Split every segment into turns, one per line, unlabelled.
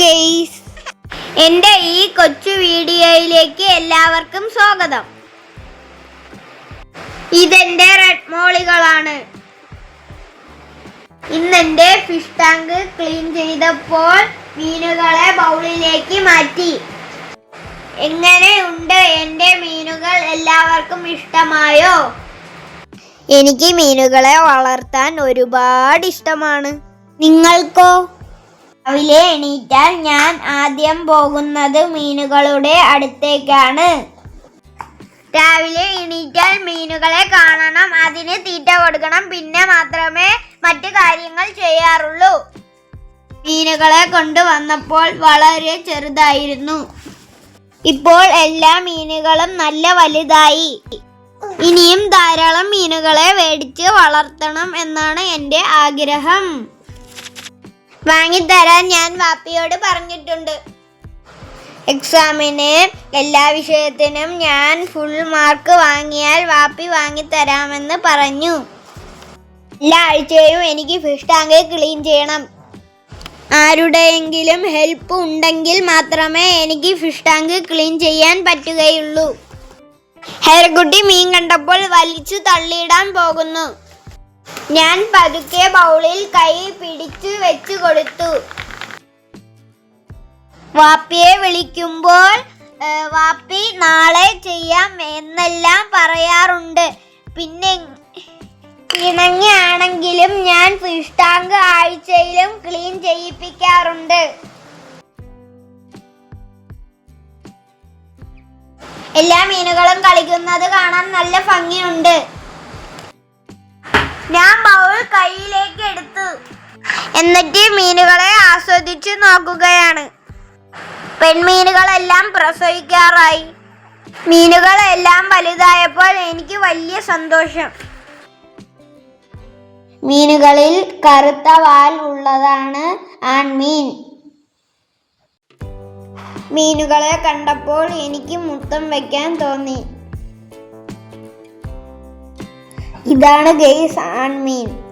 Guys എന്റെ ഈ കൊച്ചു വീഡിയോയിലേക്ക് എല്ലാവർക്കും സ്വാഗതം. ഇതെന്റെ റെഡ് മോളികളാണ്. ഇന്നെന്റെ ഫിഷ് ടാങ്ക് ക്ലീൻ ചെയ്തപ്പോൾ മീനുകളെ ബൗളിലേക്ക് മാറ്റി. എങ്ങനെയുണ്ട് എന്റെ മീനുകൾ എല്ലാവർക്കും ഇഷ്ടമായോ? എനിക്ക് മീനുകളെ വളർത്താൻ ഒരുപാട് ഇഷ്ടമാണ്. നിങ്ങൾക്കോ? രാവിലെ എണീറ്റാൽ ഞാൻ ആദ്യം പോകുന്നത് മീനുകളുടെ അടുത്തേക്കാണ്. രാവിലെ എണീറ്റാൽ മീനുകളെ കാണണം അതിന് തീറ്റ കൊടുക്കണം പിന്നെ മാത്രമേ മറ്റു കാര്യങ്ങൾ ചെയ്യാറുള്ളൂ. മീനുകളെ കൊണ്ടുവന്നപ്പോൾ വളരെ ചെറുതായിരുന്നു. ഇപ്പോൾ എല്ലാ മീനുകളും നല്ല വലുതായി. ഇനിയും ധാരാളം മീനുകളെ മേടിച്ച് വളർത്തണം എന്നാണ് എന്റെ ആഗ്രഹം. വാങ്ങിത്തരാൻ ഞാൻ വാപ്പിയോട് പറഞ്ഞിട്ടുണ്ട്. എക്സാമിന് എല്ലാ വിഷയത്തിനും ഞാൻ ഫുൾ മാർക്ക് വാങ്ങിയാൽ വാപ്പി വാങ്ങിത്തരാമെന്ന് പറഞ്ഞു. എല്ലാ ആഴ്ചയും എനിക്ക് ഫിഷ് ടാങ്ക് ക്ലീൻ ചെയ്യണം. ആരുടെയെങ്കിലും ഹെൽപ്പ് ഉണ്ടെങ്കിൽ മാത്രമേ എനിക്ക് ഫിഷ് ടാങ്ക് ക്ലീൻ ചെയ്യാൻ പറ്റുകയുള്ളൂ. ഹെയർകുട്ടി മീൻ കണ്ടപ്പോൾ വലിച്ചു തള്ളിയിടാൻ പോകുന്നു. ഞാൻ പതുക്കെ ബൗളിൽ കൈ പിടിച്ചു വെച്ചു കൊടുത്തു. വാപ്പിയെ വിളിക്കുമ്പോൾ വാപ്പി നാളെ ചെയ്യാം എന്നെല്ലാം പറയാറുണ്ട്. പിന്നെ ഇണങ്ങിയാണെങ്കിലും ഞാൻ ഫിഷ് ടാങ്ക് ആഴ്ചയിലും ക്ലീൻ ചെയ്യിപ്പിക്കാറുണ്ട്. എല്ലാ മീനുകളും കളിക്കുന്നത് കാണാൻ നല്ല ഭംഗിയുണ്ട്. എന്നിട്ട് മീനുകളെ ആസ്വദിച്ചു നോക്കുകയാണ്. പെൺമീനുകളെല്ലാം പ്രസവിക്കാറായി. മീനുകളെല്ലാം വലുതായപ്പോൾ എനിക്ക് വലിയ സന്തോഷം. മീനുകളിൽ കറുത്ത വാൽ ഉള്ളതാണ് ആൺമീൻ. മീനുകളെ കണ്ടപ്പോൾ എനിക്ക് മുത്തം വെക്കാൻ തോന്നി. ഇതാണ് ഗെയ്സ് ആൺമീൻ.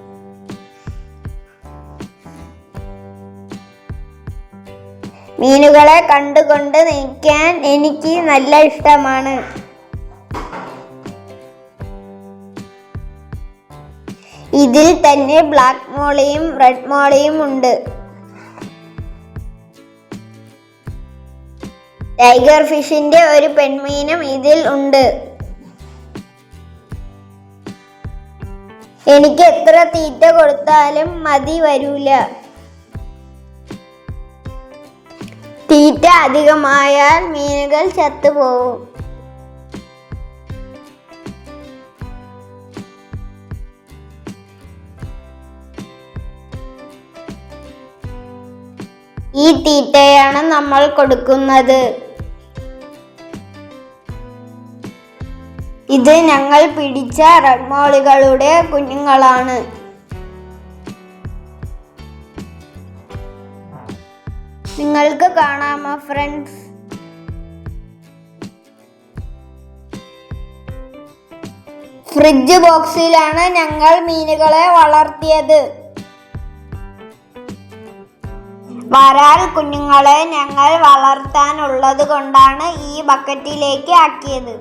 മീനുകളെ കണ്ടുകൊണ്ട് നിൽക്കാൻ എനിക്ക് നല്ല ഇഷ്ടമാണ്. ഇതിൽ തന്നെ ബ്ലാക്ക് മോളിയും റെഡ് മോളിയും ഉണ്ട്. ടൈഗർ ഫിഷിന്റെ ഒരു പെൺമീനും ഇതിൽ ഉണ്ട്. എനിക്ക് എത്ര തീറ്റ കൊടുത്താലും മതി വരൂല. തീറ്റ അധികമായാൽ മീനുകൾ ചത്തുപോകും ഈ തീറ്റയാണ് നമ്മൾ കൊടുക്കുന്നത്. ഇത് ഞങ്ങൾ പിടിച്ച റെഡ് മോളുകളുടെ കുഞ്ഞുങ്ങളാണ്. നിങ്ങൾക്ക് കാണാമോ ഫ്രണ്ട്സ് ഫ്രിഡ്ജ് ബോക്സിലാണ് ഞങ്ങൾ മീനുകളെ വളർത്തിയത്. വരാൽ കുഞ്ഞുങ്ങളെ ഞങ്ങൾ വളർത്താനുള്ളത് കൊണ്ടാണ് ഈ ബക്കറ്റിലേക്ക് ആക്കിയത്.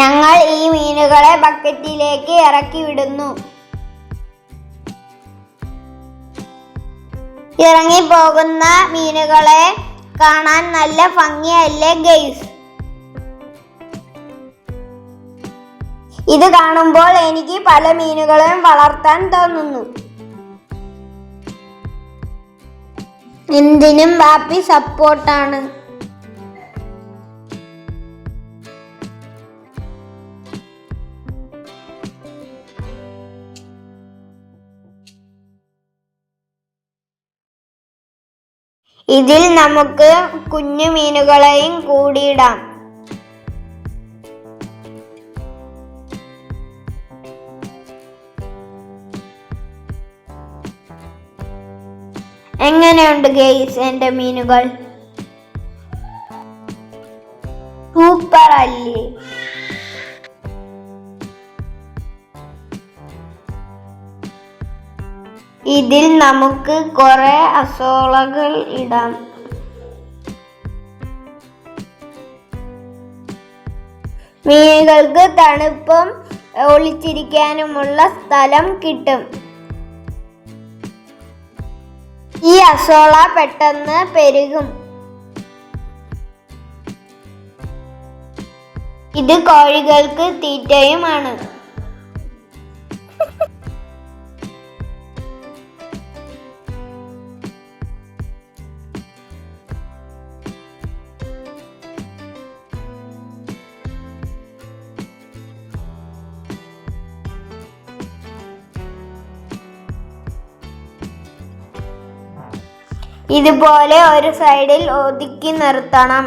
ഞങ്ങൾ ഈ മീനുകളെ ബക്കറ്റിലേക്ക് ഇറക്കി വിടുന്നു. ഇറങ്ങിപ്പോകുന്ന മീനുകളെ കാണാൻ നല്ല ഭംഗിയല്ലേ ഗെയ്സ്? ഇത് കാണുമ്പോൾ എനിക്ക് പല മീനുകളെയും വളർത്താൻ തോന്നുന്നു. എന്തിനും ബാപ്പി സപ്പോർട്ടാണ് ഇതിൽ നമുക്ക് കുഞ്ഞു മീനുകളെയും കൂടിയിടാം. എങ്ങനെയുണ്ട് ഗെയ്സ് എന്റെ മീനുകൾ? സൂപ്പർ അല്ലേ? ഇതിൽ നമുക്ക് കുറെ അസോളകൾ ഇടാം. മീനുകൾക്ക് തണുപ്പും ഒളിച്ചിരിക്കാനുമുള്ള സ്ഥലം കിട്ടും. ഈ അസോള പെട്ടെന്ന് പെരുകും. ഇത് കോഴികൾക്ക് തീറ്റയുമാണ്. ഇതുപോലെ ഒരു സൈഡിൽ ഒതുക്കി നിർത്തണം.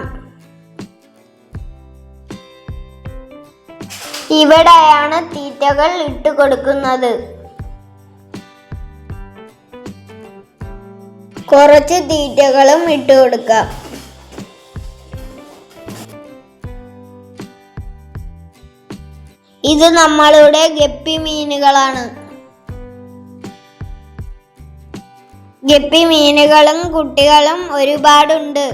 ഇവിടെയാണ് തീറ്റകൾ ഇട്ട് കൊടുക്കുന്നത്. കുറച്ച് തീറ്റകളും ഇട്ട് കൊടുക്കാം. ഇത് നമ്മളുടെ ഗപ്പി മീനുകളാണ്. ഗപ്പി മീനുകളും കുട്ടികളും ഒരുപാടുണ്ട്.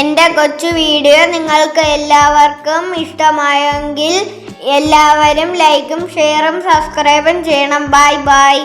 എന്റെ കൊച്ചു വീഡിയോ നിങ്ങൾക്ക് എല്ലാവർക്കും ഇഷ്ടമായെങ്കിൽ എല്ലാവരും ലൈക്കും ഷെയറും സബ്സ്ക്രൈബും ചെയ്യണം. Bye bye.